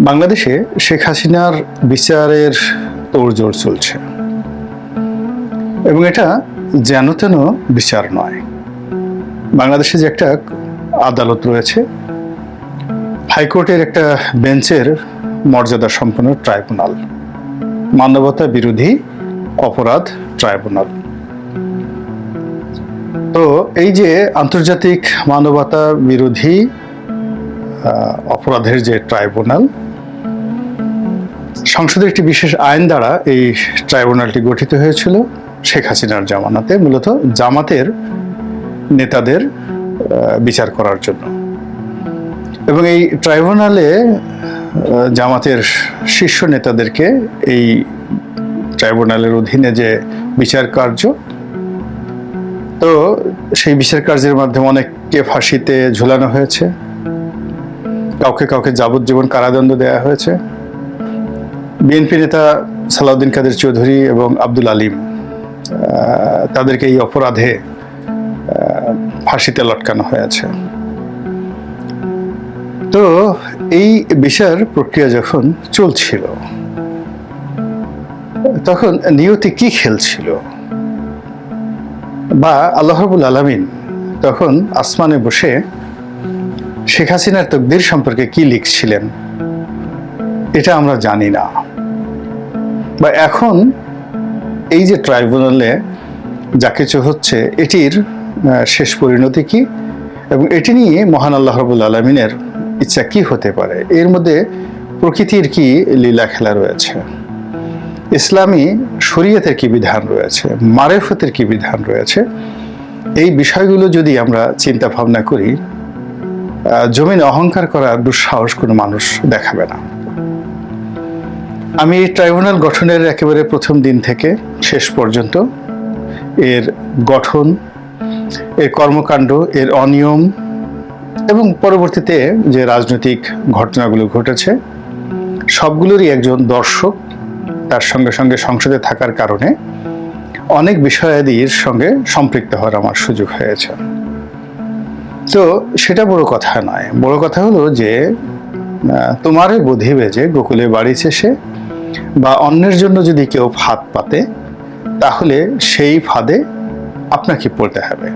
বাংলাদেশে শেখ হাসিনার বিচারের তোড়জোড় চলছে। এবং এটা যেন তেন বিচার নয়। বাংলাদেশে যে একটা আদালত রয়েছে, হাইকোর্টের একটা বেঞ্চের মর্যাদা সম্পন্ন ট্রাইব্যুনাল, মানবতা বিরোধী অপরাধ ট্রাইব্যুনাল। তো এই যে আন্তর্জাতিক মানবতা বিরোধী অপরাধের যে ট্রাইব্যুনাল, সংসদের একটি বিশেষ আইন দ্বারা এই ট্রাইব্যুনালটি গঠিত হয়েছিল শেখ হাসিনার জামানাতে, মূলত জামাতের নেতাদের বিচার করার জন্য। এবং এই ট্রাইব্যুনালে জামাতের শীর্ষ নেতাদেরকে এই ট্রাইব্যুনালের অধীনে যে বিচার কার্য, তো সেই বিচার কার্যের মাধ্যমে অনেককে ফাঁসিতে ঝুলানো হয়েছে। কাউকে কাউকে যাবজ্জীবন কারাদণ্ড দেওয়া হয়েছে। বিএনপি নেতা সালাউদ্দিন কাদের চৌধুরী এবং আব্দুল আলিম তাদেরকে এই অপরাধে ফাঁসিতে লটকানো হয়েছে। তো এই বিচার প্রক্রিয়া যখন চলছিল, তখন নিয়তি কি খেলছিল? বা আল্লাহবুল আলমিন তখন আসমানে বসে শেখ হাসিনার তকদির সম্পর্কে কি লিখছিলেন, এটা আমরা জানি না। বা এখন এই যে ট্রাইব্যুনালে যা কিছু হচ্ছে, এটির শেষ পরিণতি কি? এবং এটি নিয়ে মহান আল্লাহ রবুল আলমিনের ইচ্ছা কি হতে পারে? এর মধ্যে প্রকৃতির কি লীলা খেলা রয়েছে? ইসলামী শরীয়তের কি বিধান রয়েছে? মারেফতের কি বিধান রয়েছে? এই বিষয়গুলো যদি আমরা চিন্তা ভাবনা করি জমিনে অহংকার করার দুঃসাহস কোনো মানুষ দেখাবে না। আমি ট্রাইব্যুনাল গঠনের একেবারে প্রথম দিন থেকে শেষ পর্যন্ত এর গঠন, এর কর্মকাণ্ড, এর অনিয়ম এবং পরবর্তীতে যে রাজনৈতিক ঘটনাগুলো ঘটেছে, সবগুলোরই একজন দর্শক তার সঙ্গে সঙ্গে সংসদে থাকার কারণে অনেক বিষয়াদির সঙ্গে সম্পৃক্ত হওয়ার আমার সুযোগ হয়েছে। তো সেটা বড় কথা নয়। বড় কথা হলো যে আহ, তোমারে বোধিবে যে গোকুলে বাড়ি সে বা অন্যের জন্য যদি কেউ ফাঁদ পাতে তাহলে সেই ফাঁদে আপনাকে পড়তে হবে।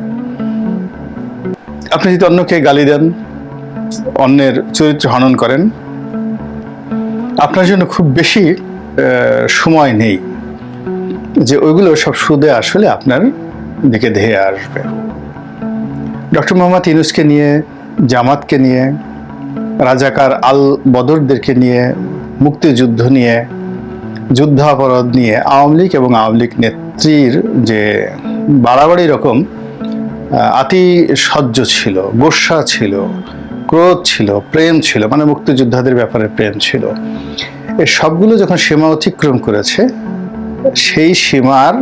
আপনি যদি অন্যকে গালি দেন অন্যের চরিত্র হনন করেন আপনার জন্য খুব বেশি সময় নেই যে ওইগুলো সব সুদে আসলে আপনার দিকে ধেয়ে আসবে। ডক্টর মোহাম্মদ ইউনুসকে নিয়ে, জামাতকে নিয়ে, রাজাকার আল বদরদেরকে নিয়ে, মুক্তিযুদ্ধ নিয়ে যুদ্ধাপরাধ নিয়ে, আওয়ামী লীগ এবং আওয়ামী লীগ নেত্রীর যে বাড়াবাড়ি রকম আতি সহ্য ছিল গোস্বা ছিল, ক্রোধ ছিল, প্রেম ছিল মানে মুক্তিযোদ্ধাদের ব্যাপারে প্রেম ছিল। এই সবগুলো যখন সীমা অতিক্রম করেছে, সেই সীমার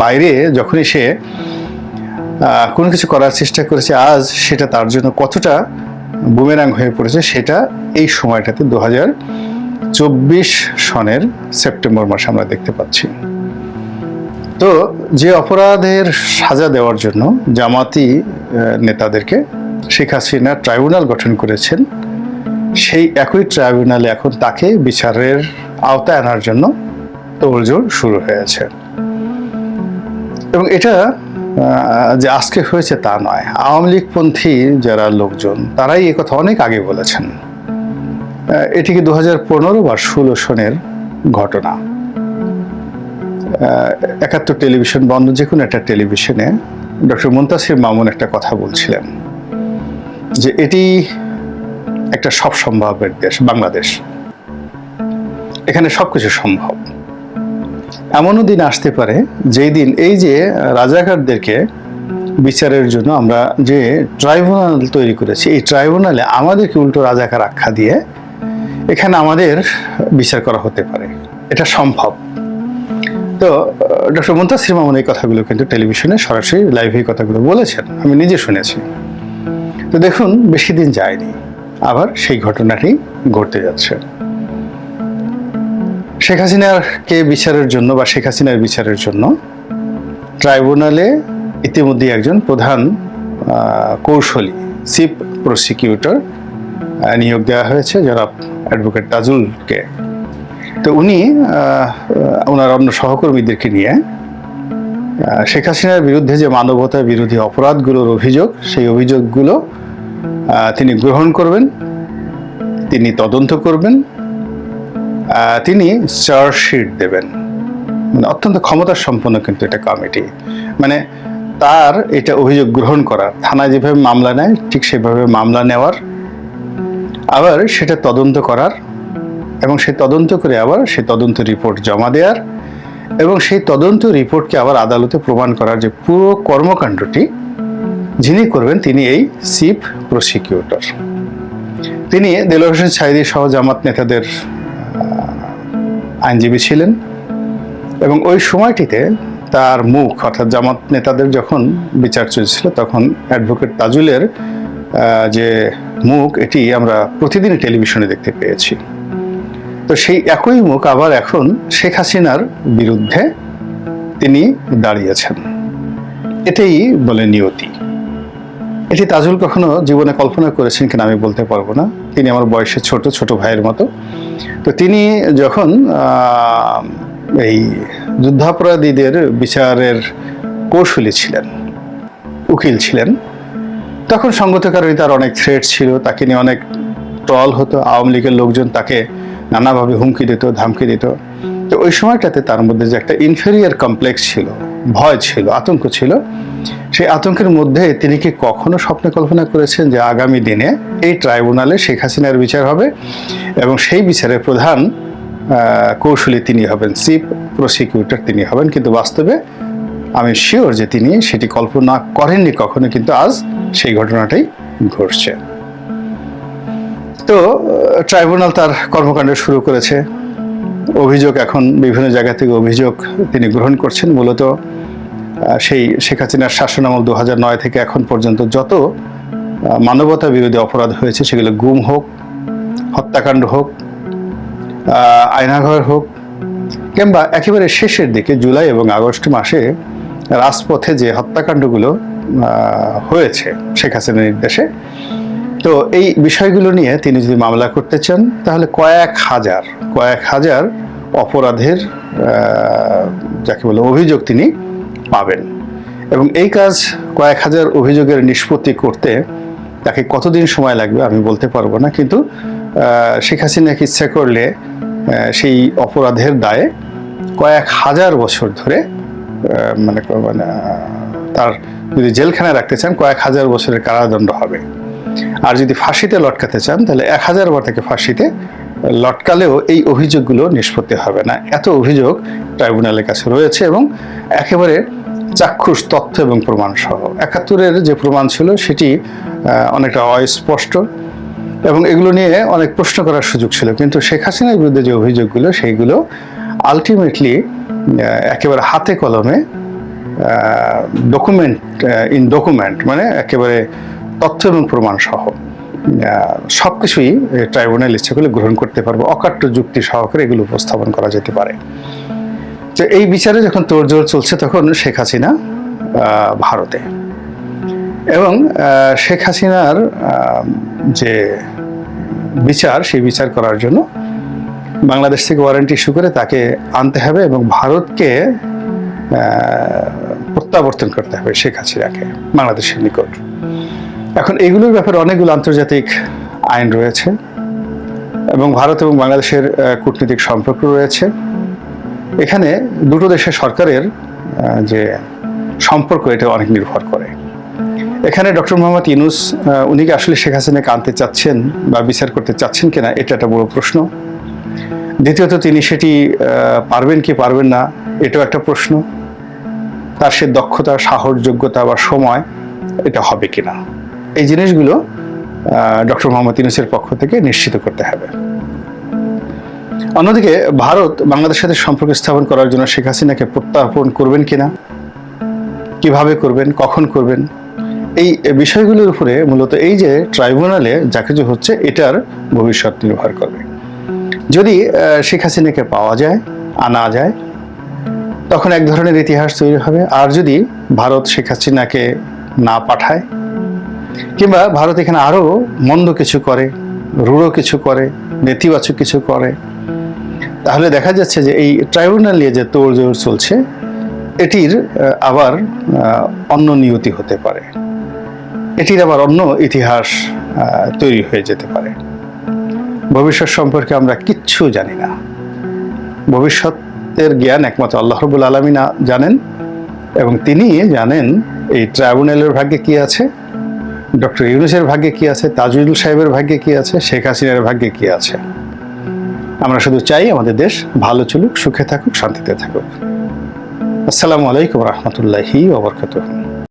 বাইরে যখনই সে কোনো কিছু করার চেষ্টা করেছে, আজ সেটা তার জন্য কতটা বুমেরাং হয়ে পড়েছে সেটা এই সময়টাতে দু হাজার চব্বিশ সনের সেপ্টেম্বর মাসে আমরা দেখতে পাচ্ছি। তো যে অপরাধের সাজা দেওয়ার জন্য জামাতি নেতাদেরকে শেখ হাসিনা ট্রাইব্যুনাল গঠন করেছেন, সেই একই ট্রাইব্যুনালে এখন তাকে বিচারের আওতায় আনার জন্য তোড়জোড় শুরু হয়েছে। এবং এটা যে আজকে হয়েছে তা নয়। আওয়ামী লীগপন্থী যারা লোকজন, তারাই কথা অনেক আগে বলেছেন। এটি কি দু হাজার পনেরো বা ষোলো সনের ঘটনা? একাত্তর টেলিভিশন বন্ধ, যে কোনো একটা টেলিভিশনে ডক্টর মুন্তাসির মামুন একটা কথা বলছিলেন যে এটি একটা সব সম্ভবের দেশ, বাংলাদেশ। এখানে সবকিছু সম্ভব। এমনও দিন আসতে পারে যেই দিন এই যে রাজাকারদেরকে বিচারের জন্য আমরা যে ট্রাইব্যুনাল তৈরি করেছি, এই ট্রাইব্যুনালে আমাদেরকে উল্টো রাজাকার আখ্যা দিয়ে এখানে আমাদের বিচার করা হতে পারে। এটা সম্ভব। তো ডক্টর মুন্তাসির মামুন এই কথাগুলো কিন্তু টেলিভিশনে সরাসরি লাইভে এই কথাগুলো বলেছেন। আমি নিজে শুনেছি। তো দেখুন, বেশি দিন যায়নি। আবার সেই ঘটনাটি ঘটতে যাচ্ছে। শেখ হাসিনার কে বিচারের জন্য বা শেখ হাসিনার বিচারের জন্য ট্রাইব্যুনালে ইতিমধ্যে একজন প্রধান কৌশলী, চিফ প্রসিকিউটর নিয়োগ দেওয়া হয়েছে যারা অ্যাডভোকেট তাজুলকে। তো উনি ওনার অন্য সহকর্মীদেরকে নিয়ে শেখ হাসিনার বিরুদ্ধে যে মানবতা বিরোধী অপরাধগুলোর অভিযোগ, সেই অভিযোগগুলো তিনি গ্রহণ করবেন, তিনি তদন্ত করবেন তিনি চার্জশিট দেবেন। মানে অত্যন্ত ক্ষমতা সম্পন্ন কিন্তু এটা কমিটি। মানে তার এটা অভিযোগ গ্রহণ করা, থানায় যেভাবে মামলা নেয়, ঠিক সেভাবে মামলা নেওয়ার, আবার সেটা তদন্ত করার, এবং সেই তদন্ত করে আবার সেই তদন্ত রিপোর্ট জমা দেওয়ার, এবং সেই তদন্ত রিপোর্টকে আবার আদালতে প্রমাণ করার যে পুরো কর্মকাণ্ডটি, যিনি করবেন তিনি এই চিফ প্রসিকিউটর। তিনি দেলোয়ার হোসেন সহ জামাত নেতাদের আইনজীবী ছিলেন এবং ওই সময়টিতে তার মুখ, অর্থাৎ জামাত নেতাদের যখন বিচার চলছিল, তখন অ্যাডভোকেট তাজুলের যে মুখ, এটি আমরা প্রতিদিনই টেলিভিশনে দেখতে পেয়েছি। তো সেই একই মুখ আবার এখন শেখ হাসিনার বিরুদ্ধে তিনি দাঁড়িয়েছেন। এটাই বলে নিয়তি। এটি তাজুল কখনো জীবনে কল্পনা করেছেন কিনা আমি বলতে পারব না। তিনি আমার বয়সে ছোট ছোট ভাইয়ের মতো। তো তিনি যখন এই যুদ্ধাপরাধীদের বিচারের কৌশলী ছিলেন, উকিল ছিলেন, তখন সঙ্গত কারণে তার অনেক থ্রেট ছিল, তাকে নিয়ে অনেক ট্রল হতো, আওয়ামী লীগের লোকজন তাকে নানাভাবে হুমকি দিত, ধামকি দিত। তো ওই সময়টাতে তার মধ্যে যে একটা ইনফেরিয়ার কমপ্লেক্স ছিল ভয় ছিল, আতঙ্ক ছিল। সেই আতঙ্কের মধ্যে তিনি কি কখনো স্বপ্নে কল্পনা করেছেন যে আগামী দিনে এই ট্রাইব্যুনালে শেখ হাসিনার বিচার হবে এবং সেই বিচারের প্রধান কৌশলী তিনি হবেন, চিফ প্রসিকিউটর তিনি হবেন। কিন্তু বাস্তবে আমি শিওর যে তিনি সেটি কল্পনা করেননি কখনো, কিন্তু আজ সেই ঘটনাটাই ঘটছে। তো ট্রাইব্যুনাল তার কর্মকাণ্ড শুরু করেছে। অভিযোগ, এখন বিভিন্ন জায়গা থেকে অভিযোগ তিনি গ্রহণ করছেন। মূলত সেই শেখ হাসিনার শাসনামল দু নয় থেকে এখন পর্যন্ত যত মানবতা বিরোধী অপরাধ হয়েছে, সেগুলো গুম হোক, হত্যাকাণ্ড হোক আয়নাঘর হোক, কিংবা একেবারে শেষের দিকে জুলাই এবং আগস্ট মাসে রাজপথে যে হত্যাকাণ্ডগুলো হয়েছে শেখ হাসিনার নির্দেশে তো এই বিষয়গুলো নিয়ে তিনি যদি মামলা করতে চান, তাহলে কয়েক হাজার কয়েক হাজার অপরাধের যাকে বলে অভিযোগ তিনি পাবেন। এবং এই কাজ কয়েক হাজার অভিযোগের নিষ্পত্তি করতে তাকে কতদিন সময় লাগবে আমি বলতে পারব না, কিন্তু শেখ হাসিনাকে ইচ্ছা করলে সেই অপরাধের দায়ে কয়েক হাজার বছর ধরে মানে মানে তার যদি জেলখানায় রাখতে চান, কয়েক হাজার বছরের কারাদণ্ড হবে। আর যদি ফাঁসিতে লটকাতে চান, তাহলে এক হাজার বার থেকে ফাঁসিতে লটকালেও এই অভিযোগগুলো নিষ্পত্তি হবে না। এত অভিযোগ ট্রাইব্যুনালের কাছে রয়েছে এবং একেবারে চাক্ষুষ তথ্য এবং প্রমাণ সহ। একাত্তরের যে প্রমাণ ছিল, সেটি অনেকটা অস্পষ্ট এবং এগুলো নিয়ে অনেক প্রশ্ন করার সুযোগ ছিল। কিন্তু শেখ হাসিনার বিরুদ্ধে যে অভিযোগগুলো, সেইগুলো আলটিমেটলি একেবারে হাতে কলমে ডকুমেন্ট ইন ডকুমেন্ট মানে একেবারে তথ্য এবং প্রমাণ সহ। সব কিছুই ট্রাইব্যুনাল করলে গ্রহণ করতে পারবে। অকাট্য যুক্তি সহকারে এগুলো উপস্থাপন করা যেতে পারে। তো এই বিচারে যখন তোড়জোড় চলছে তখন শেখ হাসিনা ভারতে। এবং শেখ হাসিনার যে বিচার, সেই বিচার করার জন্য বাংলাদেশ থেকে ওয়ারেন্টি ইস্যু করে তাকে আনতে হবে এবং ভারতকে প্রত্যাবর্তন করতে হবে শেখ হাসিনাকে, বাংলাদেশের নিকট। এখন এগুলোর ব্যাপারে অনেকগুলো আন্তর্জাতিক আইন রয়েছে এবং ভারত এবং বাংলাদেশের কূটনৈতিক সম্পর্ক রয়েছে। এখানে দুটো দেশের সরকারের যে সম্পর্ক, এটা অনেক নির্ভর করে। এখানে ডক্টর মোহাম্মদ ইনুস উনি কি আসলে শেখ হাসিনাকে আনতে চাচ্ছেন বা বিচার করতে চাচ্ছেন কিনা, এটা একটা বড় প্রশ্ন। দ্বিতীয়ত, তিনি সেটি পারবেন কি পারবেন না, এটাও একটা প্রশ্ন। তার সে দক্ষতা, সাহস, যোগ্যতা বা সময়, এটা হবে কিনা। এই জিনিসগুলো ডক্টর মোহাম্মদ ইউনুসের পক্ষ থেকে নিশ্চিত করতে হবে। অন্যদিকে, ভারত বাংলাদেশের সাথে সম্পর্ক স্থাপন করার জন্য শেখ হাসিনাকে প্রত্যার্পণ করবেন কিনা, কীভাবে করবেন, কখন করবেন, এই বিষয়গুলোর উপরে মূলত এই যে ট্রাইব্যুনালে যা কিছু হচ্ছে, এটার ভবিষ্যৎ নির্ভর করবে। যদি শেখ হাসিনাকে পাওয়া যায় আনা যায়, তখন এক ধরনের ইতিহাস তৈরি হবে। আর যদি ভারত শেখ হাসিনাকে না পাঠায় কিংবা ভারত এখানে আরও মন্দ কিছু করে, রূঢ় কিছু করে, নেতিবাচক কিছু করে। তাহলে দেখা যাচ্ছে যে এই ট্রাইব্যুনাল নিয়ে যে তোড়জোড় চলছে, এটির আবার অন্য নিয়তি হতে পারে। এটির আবার অন্য ইতিহাস তৈরি হয়ে যেতে পারে। ভবিষ্যৎ সম্পর্কে আমরা কিচ্ছু জানি না। ভবিষ্যতের জ্ঞান একমাত্র আল্লাহ রবুল আলমিনা জানেন এবং তিনি জানেন এই ট্রাইব্যুনালের ভাগ্যে কি আছে। ডক্টর ইউনুসের ভাগ্যে কি আছে? তাজুল সাহেবের ভাগ্যে কি আছে? শেখ হাসিনার ভাগ্যে কি আছে? আমরা শুধু চাই আমাদের দেশ ভালো চলুক, সুখে থাকুক, শান্তিতে থাকুক। আসসালামু আলাইকুম রহমতুল্লাহি ওবরকাতুহ